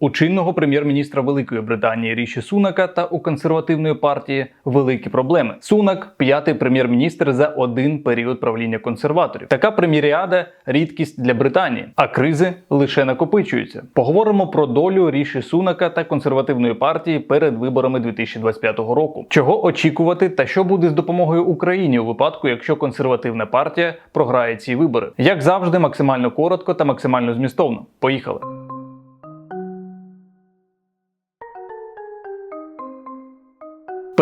У чинного прем'єр-міністра Великої Британії Ріші Сунака та у консервативної партії великі проблеми. Сунак п'ятий прем'єр-міністр за один період правління консерваторів. Така прем'єріада рідкість для Британії, а кризи лише накопичуються. Поговоримо про долю Ріші Сунака та консервативної партії перед виборами 2025 року. Чого очікувати та що буде з допомогою Україні у випадку, якщо консервативна партія програє ці вибори? Як завжди, максимально коротко та максимально змістовно. Поїхали.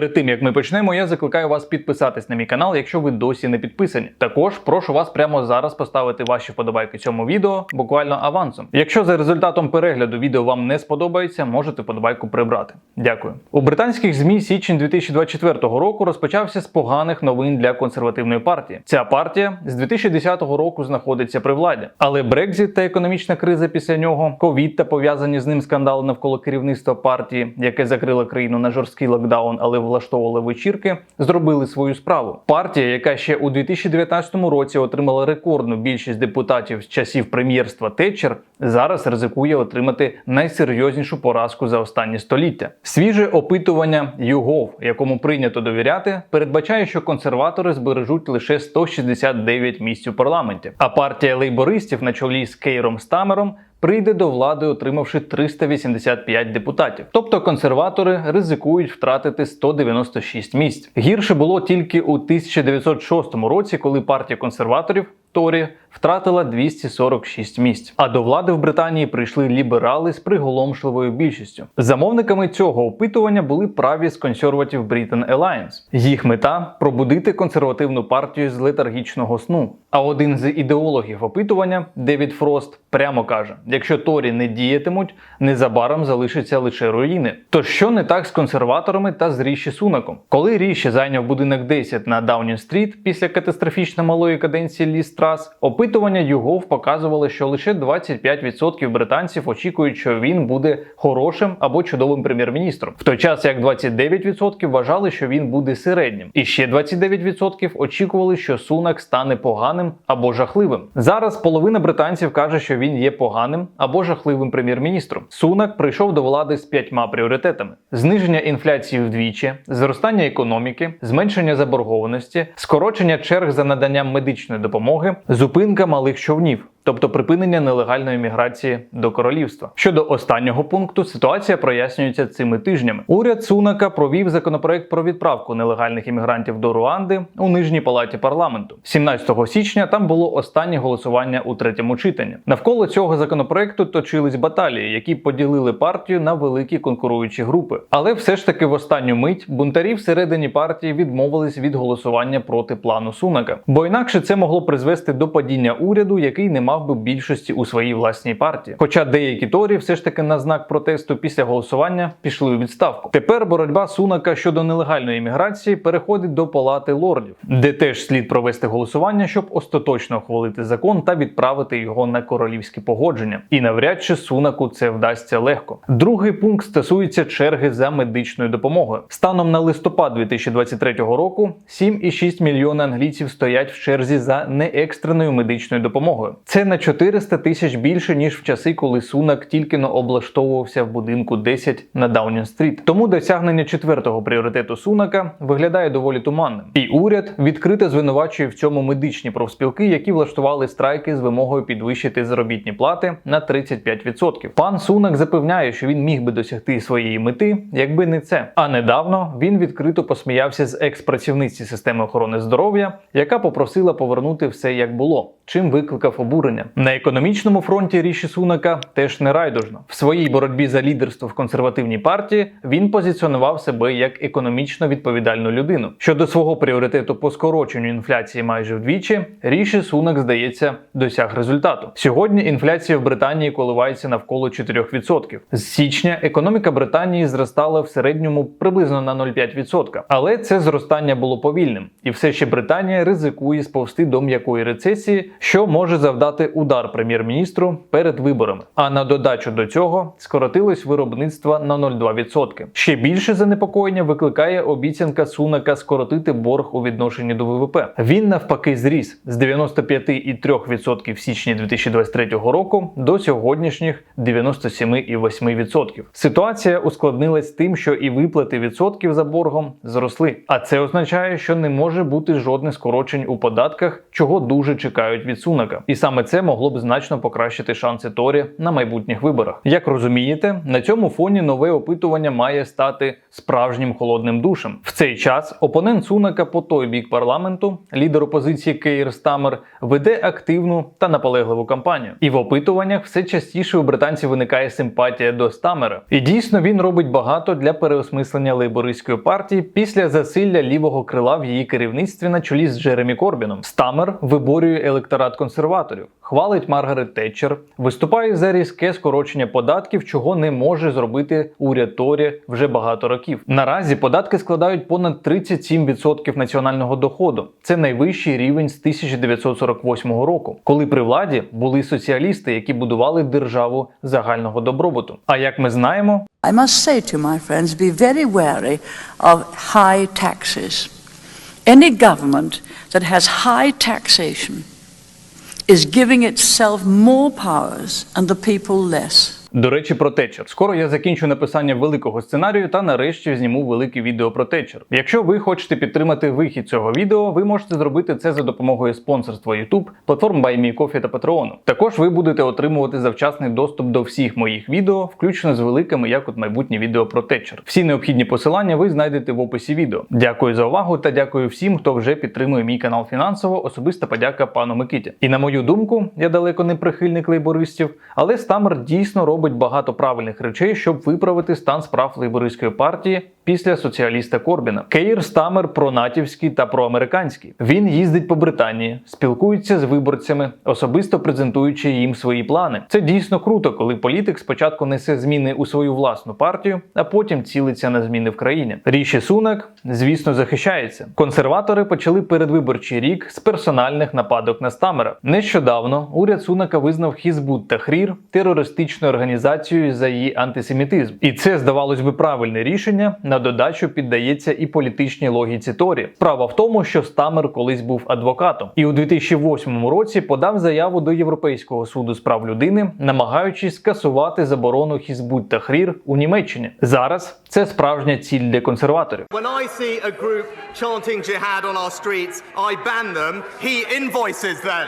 Перед тим як ми почнемо, я закликаю вас підписатись на мій канал, якщо ви досі не підписані. Також прошу вас прямо зараз поставити ваші вподобайки цьому відео буквально авансом. Якщо за результатом перегляду відео вам не сподобається, можете вподобайку прибрати. Дякую. У британських змі січень 2024 року розпочався з поганих новин для консервативної партії. Ця партія з 2010 року знаходиться при владі, але Брекзит та економічна криза після нього, ковід та пов'язані з ним скандали навколо керівництва партії, яке закрило країну на жорсткий локдаун, але влаштовували вечірки, зробили свою справу. Партія, яка ще у 2019 році отримала рекордну більшість депутатів з часів прем'єрства Тетчер, зараз ризикує отримати найсерйознішу поразку за останні століття. Свіже опитування YouGov, якому прийнято довіряти, передбачає, що консерватори збережуть лише 169 місць у парламенті, а партія лейбористів на чолі з Кейром Стамером прийде до влади, отримавши 385 депутатів. Тобто консерватори ризикують втратити 196 місць. Гірше було тільки у 1906 році, коли партія консерваторів Торі втратила 246 місць. А до влади в Британії прийшли ліберали з приголомшливою більшістю. Замовниками цього опитування були праві з Conservative Britain Alliance. Їх мета пробудити консервативну партію з летаргічного сну. А один з ідеологів опитування Девід Фрост прямо каже: якщо Торі не діятимуть, незабаром залишаться лише руїни. То що не так з консерваторами та з Ріші Сунаком? Коли Ріші зайняв будинок 10 на Даунінг-стріт після катастрофічно малої каденції Лі Страс, опитування YouGov показували, що лише 25% британців очікують, що він буде хорошим або чудовим прем'єр-міністром, в той час як 29% вважали, що він буде середнім, і ще 29% очікували, що Сунак стане поганим або жахливим. Зараз половина британців каже, що він є поганим або жахливим прем'єр-міністром. Сунак прийшов до влади з п'ятьма пріоритетами: зниження інфляції вдвічі, зростання економіки, зменшення заборгованості, скорочення черг за наданням медичної допомоги, зупинка малих човнів. Тобто припинення нелегальної міграції до королівства. Щодо останнього пункту, ситуація прояснюється цими тижнями. Уряд Сунака провів законопроект про відправку нелегальних іммігрантів до Руанди у нижній палаті парламенту. 17 січня там було останнє голосування у третьому читанні. Навколо цього законопроекту точились баталії, які поділили партію на великі конкуруючі групи. Але все ж таки в останню мить бунтарі всередині партії відмовились від голосування проти плану Сунака, бо інакше це могло призвести до падіння уряду, який не мав би більшості у своїй власній партії. Хоча деякі торі все ж таки на знак протесту після голосування пішли у відставку. Тепер боротьба Сунака щодо нелегальної імміграції переходить до палати лордів, де теж слід провести голосування, щоб остаточно ухвалити закон та відправити його на королівське погодження. І навряд чи Сунаку це вдасться легко. Другий пункт стосується черги за медичною допомогою. Станом на листопад 2023 року 7,6 мільйона англійців стоять в черзі за неекстреною медичною допомогою. Це на 400 тисяч більше ніж в часи, коли Сунак тільки но облаштовувався в будинку 10 на Даунінг-стріт. Тому досягнення четвертого пріоритету Сунака виглядає доволі туманним. І уряд відкрито звинувачує в цьому медичні профспілки, які влаштували страйки з вимогою підвищити заробітні плати на 35%. Пан Сунак запевняє, що він міг би досягти своєї мети, якби не це. А недавно він відкрито посміявся з екс-працівниці системи охорони здоров'я, яка попросила повернути все як було, чим викликав обурення. На економічному фронті Ріші Сунака теж не райдужно. В своїй боротьбі за лідерство в консервативній партії він позиціонував себе як економічно відповідальну людину. Щодо свого пріоритету по скороченню інфляції майже вдвічі, Ріші Сунак, здається, досяг результату. Сьогодні інфляція в Британії коливається навколо 4%. З січня економіка Британії зростала в середньому приблизно на 0,5%. Але це зростання було повільним, і все ще Британія ризикує сповзти до м'якої рецесії що може завдати удар прем'єр-міністру перед виборами. А на додачу до цього скоротилось виробництво на 0,2%. Ще більше занепокоєння викликає обіцянка Сунака скоротити борг у відношенні до ВВП. Він навпаки зріс з 95,3% в січні 2023 року до сьогоднішніх 97,8%. Ситуація ускладнилась тим, що і виплати відсотків за боргом зросли. А це означає, що не може бути жодних скорочень у податках, чого дуже чекають від Сунака. І саме це могло б значно покращити шанси Торі на майбутніх виборах. Як розумієте, на цьому фоні нове опитування має стати справжнім холодним душем. В цей час опонент Сунака по той бік парламенту, лідер опозиції Кейр Стамер, веде активну та наполегливу кампанію. І в опитуваннях все частіше у британців виникає симпатія до Стамера. І дійсно він робить багато для переосмислення лейбористської партії після засилля лівого крила в її керівництві на чолі з Джеремі Корбіном. Стамер виборює електорат консерваторів, хвалить Маргарет Тетчер, виступає за різке скорочення податків, чого не може зробити уряд Торі вже багато років. Наразі податки складають понад 37% національного доходу. Це найвищий рівень з 1948 року, коли при владі були соціалісти, які будували державу загального добробуту. А як ми знаємо, I must say to my friends, be very wary of high taxes. Any government that has high taxation is giving itself more powers and the people less. До речі, про Тетчер. Скоро я закінчу написання великого сценарію та нарешті зніму велике відео про Тетчер. Якщо ви хочете підтримати вихід цього відео, ви можете зробити це за допомогою спонсорства YouTube, платформ BuyMeCoffee та Patreon. Також ви будете отримувати завчасний доступ до всіх моїх відео, включно з великими, як от майбутнє відео про Тетчер. Всі необхідні посилання ви знайдете в описі відео. Дякую за увагу та дякую всім, хто вже підтримує мій канал фінансово. Особиста подяка пану Микиті. І на мою думку, я далеко не прихильник лейбористів, але Стамер дійсно робить багато правильних речей, щоб виправити стан справ лейбористської партії після соціаліста Корбіна. Кейр Стамер пронатівський та проамериканський. Він їздить по Британії, спілкується з виборцями, особисто презентуючи їм свої плани. Це дійсно круто, коли політик спочатку несе зміни у свою власну партію, а потім цілиться на зміни в країні. Ріші Сунак, звісно, захищається. Консерватори почали передвиборчий рік з персональних нападок на Стамера. Нещодавно уряд Сунака визнав Хізбут Тахрір терористичною організацією за її антисемітизм, і це здавалось би правильне рішення. На додачу піддається і політичній логіці Торі. Справа в тому, що Стамер колись був адвокатом, і у 2008 році подав заяву до Європейського суду з прав людини, намагаючись скасувати заборону Хізбут Тахрір у Німеччині. Зараз це справжня ціль для консерваторів. When I see a group chanting jihad on our streets, I ban them. He invoices them.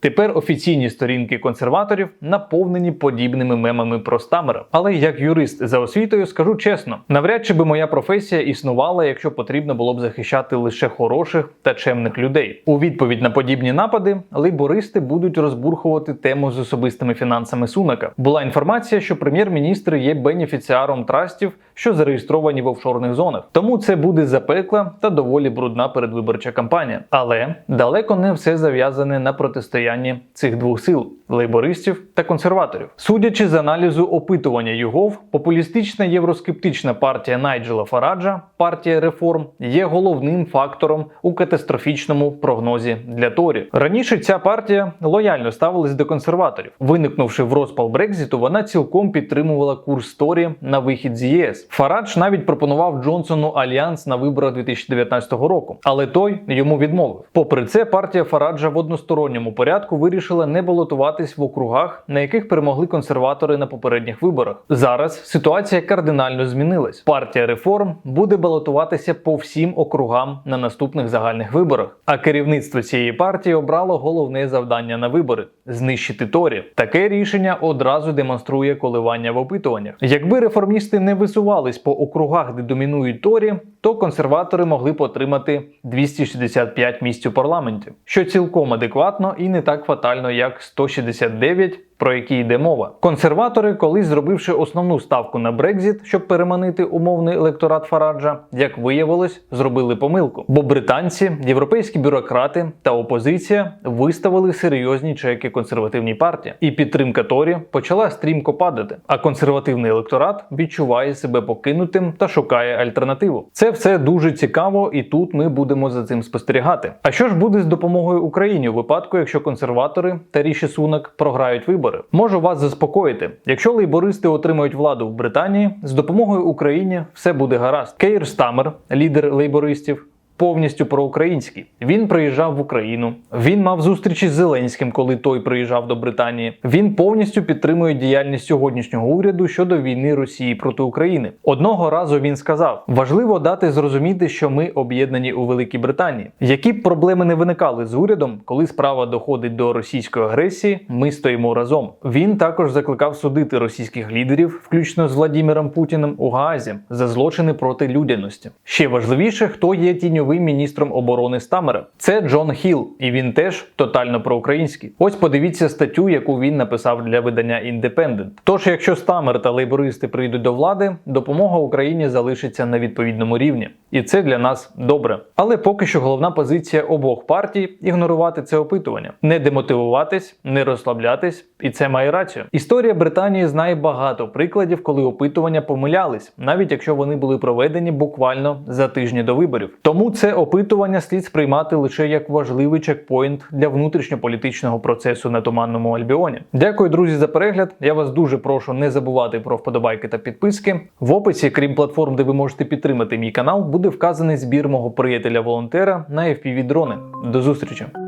Тепер офіційні сторінки консерваторів наповнені подібними мемами про Стамера. Але як юрист за освітою скажу чесно, навряд чи би моя професія існувала, якщо потрібно було б захищати лише хороших та чемних людей. У відповідь на подібні напади лейбористи будуть розбурхувати тему з особистими фінансами Сунака. Була інформація, що прем'єр-міністр є бенефіціаром трастів, що зареєстровані в офшорних зонах. Тому це буде запекла та доволі брудна передвиборча кампанія. Але далеко не все зав'язане на протистоянні цих двох сил лейбористів та консерваторів. Судячи з аналізу опитування ЮГОВ, популістична євроскептична партія Найджела Фараджа, партія реформ, є головним фактором у катастрофічному прогнозі для Торі. Раніше ця партія лояльно ставилась до консерваторів. Виникнувши в розпал Брекзиту, вона цілком підтримувала курс Торі на вихід з ЄС. Фарадж навіть пропонував Джонсону альянс на виборах 2019 року, але той йому відмовив. Попри це, партія Фараджа в односторонньому порядку вирішила не балотуватись в округах, на яких перемогли консерватори на попередніх виборах. Зараз ситуація кардинально змінилась. Партія реформ буде балотуватися по всім округам на наступних загальних виборах. А керівництво цієї партії обрало головне завдання на вибори знищити Торі. Таке рішення одразу демонструє коливання в опитуваннях. Якби реформісти не висувались по округах, де домінують Торі, то консерватори могли б отримати 265 місць у парламенті, що цілком адекватно і не так фатально, як 169, про які йде мова. Консерватори, колись зробивши основну ставку на Брекзіт, щоб переманити умовний електорат Фараджа, як виявилось, зробили помилку. Бо британці, європейські бюрократи та опозиція виставили серйозні чеки консервативній партії, і підтримка Торі почала стрімко падати. А консервативний електорат відчуває себе покинутим та шукає альтернативу. Це все дуже цікаво, і тут ми будемо за цим спостерігати. А що ж буде з допомогою Україні у випадку, якщо консерватори та Ріші Сунак програють вибори? Можу вас заспокоїти. Якщо лейбористи отримають владу в Британії, з допомогою Україні все буде гаразд. Кейр Стамер, лідер лейбористів. Повністю проукраїнський. Він приїжджав в Україну. Він мав зустрічі з Зеленським, коли той приїжджав до Британії. Він повністю підтримує діяльність сьогоднішнього уряду щодо війни Росії проти України. Одного разу він сказав: важливо дати зрозуміти, що ми об'єднані у Великій Британії. Які б проблеми не виникали з урядом, коли справа доходить до російської агресії, ми стоїмо разом. Він також закликав судити російських лідерів, включно з Владіміром Путіним, у Гаазі за злочини проти людяності. Ще важливіше, хто є тіньовим міністром оборони Стамера. Це Джон Хіл, і він теж тотально проукраїнський. Ось подивіться статтю, яку він написав для видання Independent. Тож, якщо Стамер та лейбористи прийдуть до влади, допомога Україні залишиться на відповідному рівні, і це для нас добре. Але поки що головна позиція обох партій ігнорувати це опитування, не демотивуватись, не розслаблятись, і це має рацію. Історія Британії знає багато прикладів, коли опитування помилялись, навіть якщо вони були проведені буквально за тижні до виборів. Тому це опитування слід сприймати лише як важливий чекпоінт для внутрішньополітичного процесу на туманному Альбіоні. Дякую, друзі, за перегляд. Я вас дуже прошу не забувати про вподобайки та підписки. В описі, крім платформ, де ви можете підтримати мій канал, буде вказаний збір мого приятеля волонтера на FPV дрони. До зустрічі!